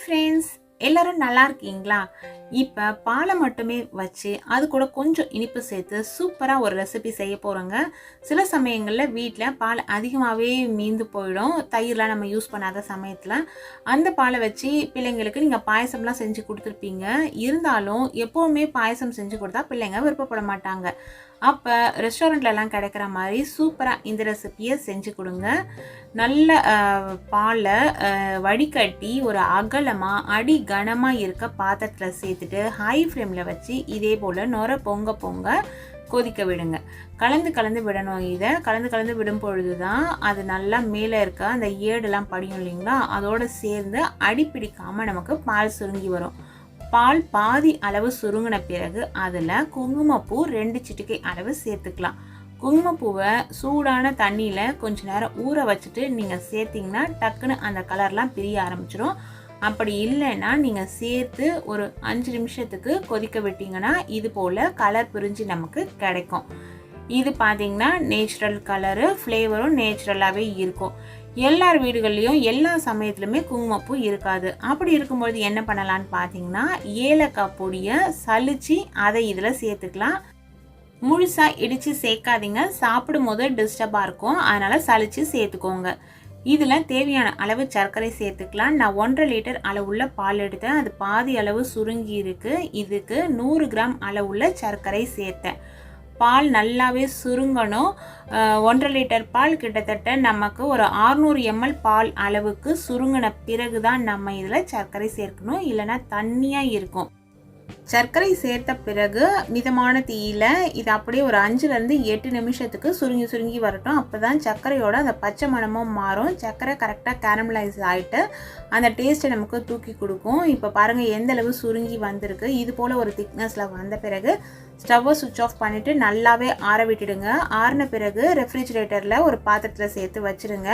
Friends எல்லாரும் நல்லா இருக்கீங்களா? இப்போ பாலை மட்டுமே வச்சு அது கூட கொஞ்சம் இனிப்பு சேர்த்து சூப்பராக ஒரு ரெசிபி செய்ய போகிறோங்க சில சமயங்களில் வீட்டில் பால் அதிகமாகவே மீந்து போயிடும். தயிர்லாம் நம்ம யூஸ் பண்ணாத சமயத்தில் அந்த பாலை வச்சு பிள்ளைங்களுக்கு நீங்கள் பாயசம்லாம் செஞ்சு கொடுத்துருப்பீங்க. இருந்தாலும் எப்போவுமே பாயசம் செஞ்சு கொடுத்தா பிள்ளைங்க விருப்பப்பட மாட்டாங்க. அப்போ ரெஸ்டாரண்ட்லலாம் கிடைக்கிற மாதிரி சூப்பராக இந்த ரெசிப்பியை செஞ்சு கொடுங்க. நல்ல பாலை வடிகட்டி ஒரு அகலமாக அடி கனமாக இருக்க பாத்திரத்தில் சேர்த்துட்டு ஹை ஃப்ளேமில் வச்சு இதே போல் நுர பொங்க பொங்க கொதிக்க விடுங்க. கலந்து கலந்து விடணும் இதை. கலந்து கலந்து விடும் பொழுது தான் அது நல்லா மேலே இருக்க அந்த ஏடுலாம் படியும் இல்லைங்களா? அதோடு சேர்ந்து அடி பிடிக்காமல் நமக்கு பால் சுருங்கி வரும். பால் பாதி அளவு சுருங்கின பிறகு அதில் குங்குமப்பூ ரெண்டு சிட்டுக்கை அளவு சேர்த்துக்கலாம். குங்குமப்பூவை சூடான தண்ணியில் கொஞ்ச நேரம் ஊற வச்சுட்டு நீங்கள் சேர்த்திங்கன்னா டக்குன்னு அந்த கலர்லாம் பிரிய ஆரம்பிச்சிடும் அப்படி இல்லைன்னா நீங்கள் சேர்த்து ஒரு அஞ்சு நிமிஷத்துக்கு கொதிக்க விட்டீங்கன்னா இது போல் கலர் பிரிஞ்சு நமக்கு கிடைக்கும். இது பார்த்தீங்கன்னா நேச்சுரல் கலரு ஃப்ளேவரும் நேச்சுரலாகவே இருக்கும். எல்லார் வீடுகள்லேயும் எல்லா சமயத்துலையுமே குங்குமப்பூ இருக்காது. அப்படி இருக்கும்பொழுது என்ன பண்ணலான்னு பார்த்தீங்கன்னா ஏலக்காய் பொடியை சலிச்சு அதை இதில் சேர்த்துக்கலாம். முழுசாக இடித்து சேர்க்காதீங்க. சாப்பிடும் போது டிஸ்டர்பாக இருக்கும். அதனால் சலித்து சேர்த்துக்கோங்க. இதில் தேவையான அளவு சர்க்கரை சேர்த்துக்கலாம். நான் ஒன்றரை லிட்டர் அளவுள்ள பால் எடுத்தேன். அது பாதி அளவு சுருங்கி இருக்குது இதுக்கு நூறு கிராம் அளவுள்ள சர்க்கரை சேர்த்தேன். பால் நல்லாவே சுருங்கணும். ஒன்றரை லிட்டர் பால் கிட்டத்தட்ட நமக்கு ஒரு 600 எம்எல் பால் அளவுக்கு சுருங்கின பிறகு தான் நம்ம இதில் சர்க்கரை சேர்க்கணும். இல்லைன்னா தண்ணியாக இருக்கும். சர்க்கரை சேர்த்த பிறகு மிதமான தீயில இது அப்படியே ஒரு அஞ்சுலேருந்து எட்டு நிமிஷத்துக்கு சுருங்கி சுருங்கி வரட்டும். அப்போ தான் சர்க்கரையோட அந்த பச்சை மணமும் மாறும். சர்க்கரை கரெக்டாக கேரமலைஸ் ஆகிட்டு அந்த டேஸ்ட்டை நமக்கு தூக்கி கொடுக்கும். இப்போ பாருங்கள் எந்த அளவு சுருங்கி வந்திருக்கு. இது போல் ஒரு திக்னஸில் வந்த பிறகு ஸ்டவ்வை சுவிட்ச் ஆஃப் பண்ணிவிட்டு நல்லாவே ஆற விட்டுடுங்க. ஆறின பிறகு ரெஃப்ரிஜிரேட்டரில் ஒரு பாத்திரத்தில் சேர்த்து வச்சுருங்க.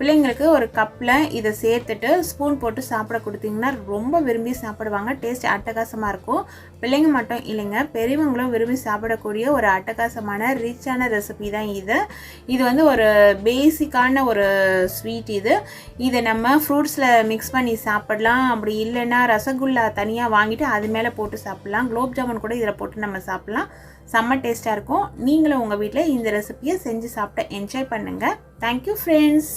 பிள்ளைங்களுக்கு ஒரு கப்பில் இதை சேர்த்துட்டு ஸ்பூன் போட்டு சாப்பிட கொடுத்தீங்கன்னா ரொம்ப விரும்பி சாப்பிடுவாங்க. டேஸ்ட் அட்டகாசமாக இருக்கும். பிள்ளைங்க மட்டும் இல்லைங்க பெரியவங்களும் விரும்பி சாப்பிடக்கூடிய ஒரு அட்டகாசமான ரிச்சான ரெசிபி தான் இது. இது வந்து ஒரு பேசிக்கான ஒரு ஸ்வீட் இது. இதை நம்ம ஃப்ரூட்ஸில் மிக்ஸ் பண்ணி சாப்பிடலாம். அப்படி இல்லைன்னா ரசகுல்லா தனியாக வாங்கிட்டு அது மேலே போட்டு சாப்பிட்லாம். குலோப் ஜாமுன் கூட இதில் போட்டு நம்ம சாப்பிட்லாம். செம்ம டேஸ்ட்டாக இருக்கும். நீங்களும் உங்கள் வீட்டில் இந்த ரெசிபியை செஞ்சு சாப்பிட்டு என்ஜாய் பண்ணுங்கள் தேங்க்யூ ஃப்ரெண்ட்ஸ்